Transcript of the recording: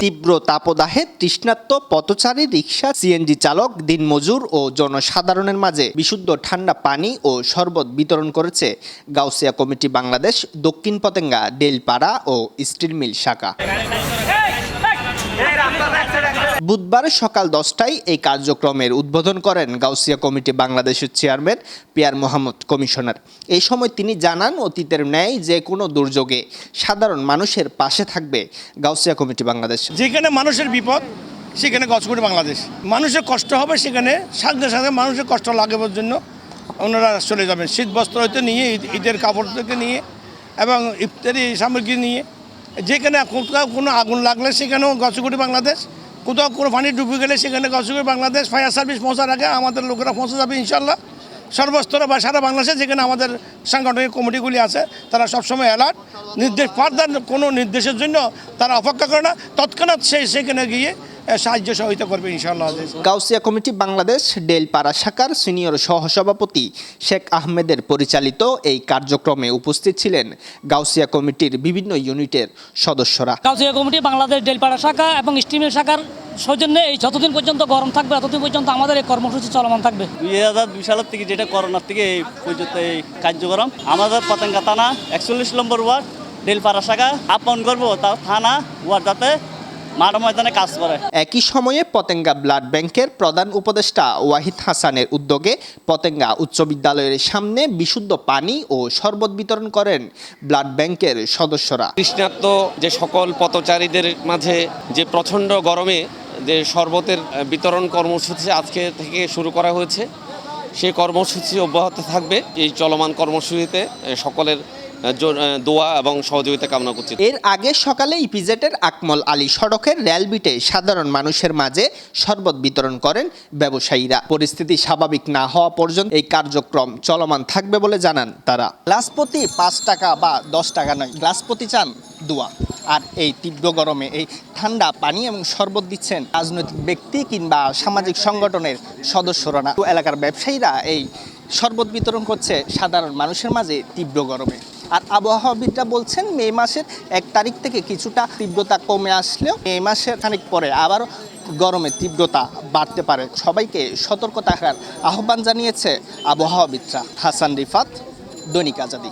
তীব্র তাপদাহে তৃষ্ণাত্ম পথচারী rickshaw CNG চালক, দিনমজুর ও জনসাধারণের মাঝে বিশুদ্ধ ঠান্ডা পানি ও শরবত বিতরণ করেছে গাউসিয়া কমিটি বাংলাদেশ, দক্ষিণ পতেঙ্গা, ডেলপাড়া ও স্টিল মিল শাখা। বুধবার সকাল দশটায় এই কার্যক্রমের উদ্বোধন করেন গাউসিয়া কমিটি বাংলাদেশের চেয়ারম্যান পিয়ার মোহাম্মদ কমিশনার। এই সময় তিনি জানান, অতীতের ন্যায় যে কোনো দুর্যোগে সাধারণ মানুষের পাশে থাকবে গাউসিয়া কমিটি বাংলাদেশ। যেখানে মানুষের বিপদ, সেখানে গছগুড়ি বাংলাদেশ। মানুষের কষ্ট হবে, সেখানে সাথে সাথে মানুষের কষ্ট লাগাবার জন্য ওনারা চলে যাবেন। শীত বস্ত্র হইতে নিয়ে, ঈদ- ঈদের কাপড় থেকে নিয়ে, এবং ইফতারি সামগ্রী নিয়ে। যেখানে কোথাও কোনো আগুন লাগলে সেখানেও গছগুড়ি বাংলাদেশ। কোথাও কোনো পানি ডুবে গেলে সেখানে গছগুড়ি বাংলাদেশ ফায়ার সার্ভিস পৌঁছার আগে আমাদের লোকেরা পৌঁছে যাবে ইনশাল্লাহ সর্বস্তরে বা সারা বাংলাদেশে যেখানে আমাদের সাংগঠনিক কমিটিগুলি আছে, তারা সবসময় অ্যালার্ট নির্দেশ ফার্দার কোনো নির্দেশের জন্য তারা অপেক্ষা করে না। তৎক্ষণাৎ সেই সেখানে গিয়ে সাহায্য সহযোগিতা করবে ইনশাআল্লাহ। গাউসিয়া কমিটি বাংলাদেশ ডেলপাড়া শাখার সিনিয়র সহসভাপতি শেখ আহমেদের পরিচালিত এই কার্যক্রমে উপস্থিত ছিলেন গাউসিয়া কমিটির বিভিন্ন ইউনিটের সদস্যরা। কাউন্সিল কমিটি বাংলাদেশ ডেলপাড়া শাখা এবং স্টিমের শাখার সৌজন্যে এই যতদিন পর্যন্ত গরম থাকবে ততদিন পর্যন্ত আমাদের এই কর্মসূচি চলমান থাকবে। দুই হাজার দুই সালের থেকে যেটা করোনার থেকে এই পর্যন্ত এই কার্যক্রম আমাদের পতেঙ্গা থানা একচল্লিশ নম্বর ওয়ার্ড ডেলপাড়া শাখা আপন করব তার থানা ওয়ার্ড যাতে মাঠ ময়দানে কাজ করে। একই সময়ে পতেঙ্গা ব্লাড ব্যাংকের প্রধান উপদেষ্টা ওয়াহিদ হাসানের উদ্যোগে পতেঙ্গা উচ্চ বিদ্যালয়ের সামনে বিশুদ্ধ পানি ও শরবত বিতরণ করেন ব্লাড ব্যাংকের সদস্যরা। তৃষ্ণার্ত যে সকল পথচারীদের মাঝে যে প্রচণ্ড গরমে যে শরবতের বিতরণ কর্মসূচি আজকে থেকে শুরু করা হয়েছে সেই কর্মসূচি অব্যাহত থাকবে। এই চলমান কর্মসূচিতে সকলের দোয়া এবং সহযোগিতা কামনা করছি। এর আগে সকালে ইপিজেটের আকমল আলী সড়কের রেলবিটে সাধারণ মানুষের মাঝে শরবত বিতরণ করেন ব্যবসায়ীরা। পরিস্থিতি স্বাভাবিক না হওয়া পর্যন্ত এই কার্যক্রম চলমান থাকবে বলে জানান তারা। গ্লাস প্রতি পাঁচ টাকা বা দশ টাকা নয় গ্লাস প্রতি চান দোয়া। আর এই তীব্র গরমে এই ঠান্ডা পানি এবং শরবত দিচ্ছেন রাজনৈতিক ব্যক্তি কিংবা সামাজিক সংগঠনের সদস্যরা না। এলাকার ব্যবসায়ীরা এই শরবত বিতরণ করছে সাধারণ মানুষের মাঝে তীব্র গরমে। আর আবহাওয়াবিদরা বলছেন, মে মাসের এক তারিখ থেকে কিছুটা তীব্রতা কমে আসলেও মে মাসের খানিক পরে আবারও গরমের তীব্রতা বাড়তে পারে। সবাইকে সতর্ক থাকার আহ্বান জানিয়েছে আবহাওয়াবিদরা হাসান রিফাত, দৈনিক আজাদি।